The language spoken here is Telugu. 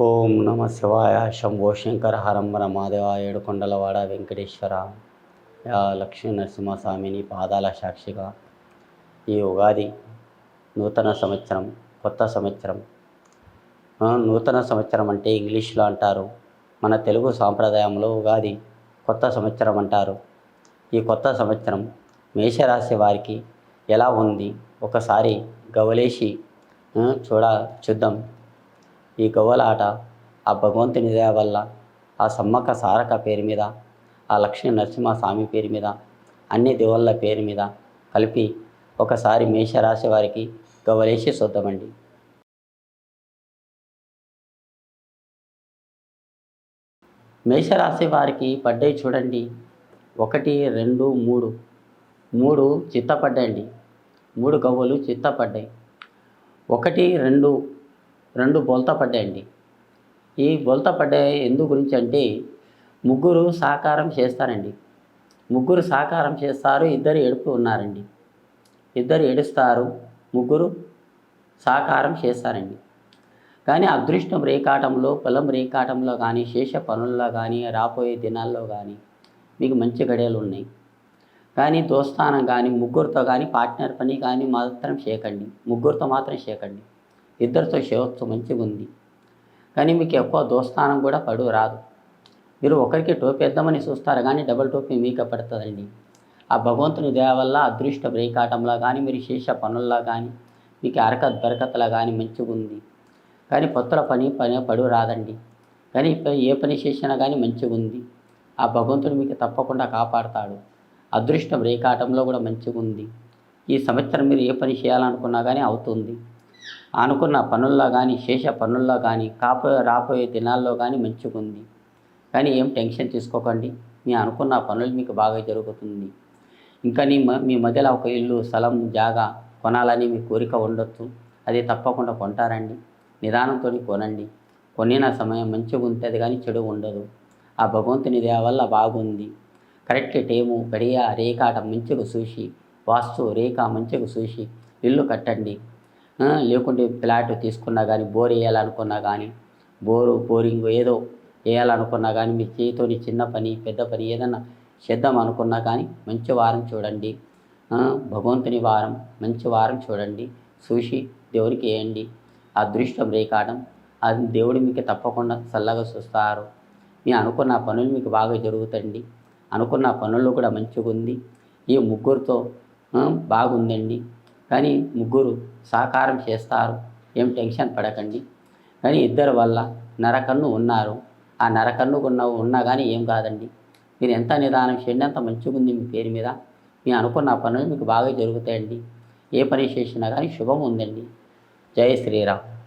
ఓం నమ శివాయ శంభో శంకర హరంబర మాదేవ ఏడుకొండలవాడ వెంకటేశ్వర. లక్ష్మీ నరసింహస్వామిని పాదాల సాక్షిగా. ఈ ఉగాది నూతన సంవత్సరం కొత్త సంవత్సరం. నూతన సంవత్సరం అంటే ఇంగ్లీష్లో అంటారు. మన తెలుగు సాంప్రదాయంలో ఉగాది కొత్త సంవత్సరం అంటారు. ఈ కొత్త సంవత్సరం మేషరాశి వారికి ఎలా ఉంది? ఒకసారి గవలేసి చూడ చూద్దాం. ఈ గవ్వలాట ఆ భగవంతుని దయ వల్ల ఆ సమ్మక్క సారక పేరు మీద ఆ లక్ష్మీ నరసింహ స్వామి పేరు మీద అన్ని దేవుళ్ళ పేరు మీద కలిపి ఒకసారి మేషరాశి వారికి గవ్వలేసి చూద్దామండి. మేషరాశి వారికి పడ్డాయి చూడండి. ఒకటి రెండు మూడు. మూడు చిత్తపడ్డాయండి. మూడు గవ్వలు చిత్తపడ్డాయి. ఒకటి రెండు రెండు బోల్తా పడ్డాయండి. ఈ బోల్తా పడ్డాయి ఎందు గురించి అంటే ముగ్గురు సహకారం చేస్తారండి. ముగ్గురు సహకారం చేస్తారు ఇద్దరు ఏడుపు ఉన్నారండి. ఇద్దరు ఏడుస్తారు ముగ్గురు సహకారం చేస్తారండి. కానీ అదృష్టం రేకాటంలో పొలం రేకాటంలో కానీ శేష పనుల్లో కానీ రాబోయే దినాల్లో కానీ మీకు మంచి గడియలు ఉన్నాయి. కానీ దోస్తానం కానీ ముగ్గురితో కానీ పార్ట్నర్ పని కానీ మాత్రం చేయకండి. ముగ్గురితో మాత్రం చేయకండి. ఇద్దరితో చేయవచ్చు మంచిగా ఉంది కానీ మీకు ఎక్కువ దోస్తానం కూడా పడు రాదు. మీరు ఒకరికి టోపీ వేద్దామని చూస్తారు కానీ డబల్ టోపీ మీకు పడుతుందండి. ఆ భగవంతుని దయ వల్ల అదృష్ట బ్రేకాటంలో కానీ మీరు శేష పనుల్లో కానీ మీకు అరకత్ బరకతలా కానీ మంచిగా ఉంది కానీ పొత్తుల పని పని పడు రాదండి. కానీ ఇప్ప- ఏ పని చేసినా కానీ మంచిగా ఉంది ఆ భగవంతుడు మీకు తప్పకుండా కాపాడతాడు. అదృష్టం రేకాటంలో కూడా మంచిగా ఉంది ఈ సంవత్సరం మీరు ఏ పని చేయాలనుకున్నా కానీ అవుతుంది. అనుకున్న పనుల్లో కానీ శేష పనుల్లో కానీ కాపో రాబోయే దినాల్లో కానీ మంచిగా ఉంది కానీ ఏం టెన్షన్ తీసుకోకండి. మీ అనుకున్న పనులు మీకు బాగా జరుగుతుంది. ఇంకా నీ మ- మీ మధ్యలో ఒక ఇల్లు స్థలం జాగా కొనాలని మీ కోరిక ఉండొచ్చు. అది తప్పకుండా కొంటారండి. నిదానంతో కొనండి. కొనిన సమయం మంచిగా ఉంటుంది కానీ చెడు ఉండదు. ఆ భగవంతుని దయ వల్ల బాగుంది. కరెక్ట్ టైము గడియ రేఖాట మంచిగా చూసి వాస్తు రేఖ మంచిగా చూసి ఇల్లు కట్టండి. లేకుంటే ఫ్లాట్ తీసుకున్నా కానీ బోర్ వేయాలనుకున్నా కానీ బోరు బోరింగ్ ఏదో వేయాలనుకున్నా కానీ మీ చేతితోని చిన్న పని పెద్ద పని ఏదన్నా చేద్దాం అనుకున్నా కానీ మంచి వారం చూడండి. భగవంతుని వారం మంచి వారం చూడండి. చూసి దేవుడికి వేయండి. అదృష్టం రేకాడం అది దేవుడు మీకు తప్పకుండా చల్లగా చూస్తారు. మీ అనుకున్న పనులు మీకు బాగా జరుగుతండి. అనుకున్న పనులు కూడా మంచిగా ఉంది ఈ ముగ్గురితో బాగుందండి. కానీ ముగ్గురు సహకారం చేస్తారు. ఏం టెన్షన్ పడకండి. కానీ ఇద్దరు వల్ల నరకన్ను ఉన్నారు. ఆ నరకన్ను ఉన్న ఉన్నా కానీ ఏం కాదండి. మీరు ఎంత నిదానం చేయండి అంత మంచిగా ఉంది మీ పేరు మీద. మీ అనుకున్న పనులు మీకు బాగా జరుగుతాయండి. ఏ పని చేసినా కానీ శుభం ఉందండి. జై శ్రీరామ్.